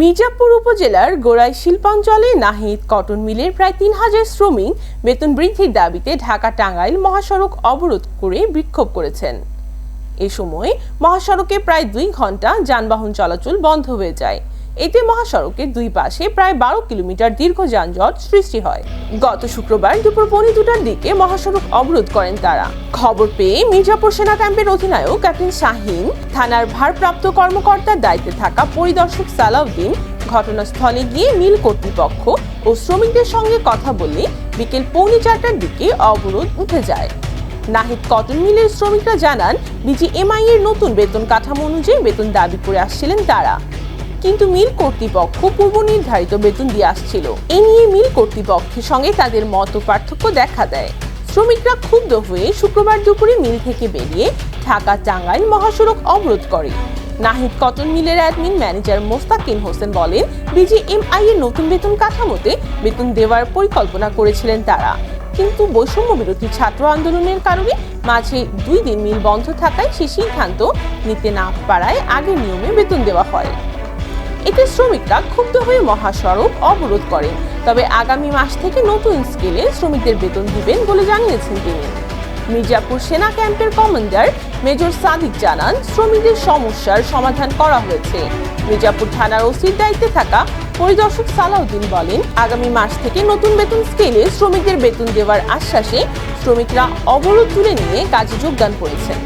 মির্জাপুর উপজেলার গোড়াই শিল্পাঞ্চলে নাহিদ কটন মিলের প্রায় তিন হাজার শ্রমিক বেতন বৃদ্ধির দাবিতে ঢাকা টাঙ্গাইল মহাসড়ক অবরোধ করে বিক্ষোভ করেছেন। এ সময় মহাসড়কে প্রায় দুই ঘণ্টা যানবাহন চলাচল বন্ধ হয়ে যায়। এতে মহাসড়কের দুই পাশে প্রায় বারো কিলোমিটার দীর্ঘ যানজট সৃষ্টি হয়। গত শুক্রবার দুপুর পৌনে দুটার দিকে মহাসড়ক অবরোধ করেন তারা। খবর পেয়ে মির্জাপুর সেনা ক্যাম্পের অধিনায়ক ক্যাপ্টেন শাহিন থানার ভারপ্রাপ্ত কর্মকর্তার দায়িত্বে থাকা পরিদর্শক সালাউদ্দিন ঘটনাস্থলে গিয়ে মিল কর্তৃপক্ষ ও শ্রমিকদের সঙ্গে কথা বলে বিকেল পৌনে চারটার দিকে অবরোধ উঠে যায়। নাহিদ কটন মিলের শ্রমিকরা জানান, বিজিএমআই এর নতুন বেতন কাঠামো অনুযায়ী বেতন দাবি করে আসছিলেন তারা। কিন্তু মিল কর্তৃপক্ষ পূর্ব নির্ধারিত বেতন দিয়ে আসছিল। এ নিয়ে মিল কর্তৃপক্ষের সঙ্গে তাদের মত পার্থক্য দেখা দেয়। শ্রমিকরা ক্ষুব্ধ হয়ে শুক্রবার দুপুরে মিল থেকে বেরিয়ে ঢাকা টাঙ্গাইল মহাসড়ক অবরোধ করে। নাহিদ কটন মিলের অ্যাডমিন ম্যানেজার মোস্তাকিন হোসেন বলেন, বিজিএমআই এর নতুন বেতন কাঠামোতে বেতন দেওয়ার পরিকল্পনা করেছিলেন তারা। কিন্তু বৈষম্য বিরোধী ছাত্র আন্দোলনের কারণে মাঝে দুই দিন মিল বন্ধ থাকায় সে সিদ্ধান্ত নিতে না পারায় আগের নিয়মে বেতন দেওয়া হয়। এতে শ্রমিকরা ক্ষুব্ধ হয়ে মহাসড়ক অবরোধ করেন তবে আগামী মাস থেকে নতুন স্কেলে শ্রমিকদের বেতন দিবেন বলে জানিয়েছেন তিনি। মির্জাপুর সেনা ক্যাম্পের কমান্ডার মেজর সাদিক জানান, শ্রমিকদের সমস্যার সমাধান করা হয়েছে। মির্জাপুর থানার ওসির দায়িত্বে থাকা পরিদর্শক সালাউদ্দিন বলেন, আগামী মাস থেকে নতুন বেতন স্কেলে শ্রমিকদের বেতন দেওয়ার আশ্বাসে শ্রমিকরা অবরোধ তুলে নিয়ে কাজে যোগদান করেছেন।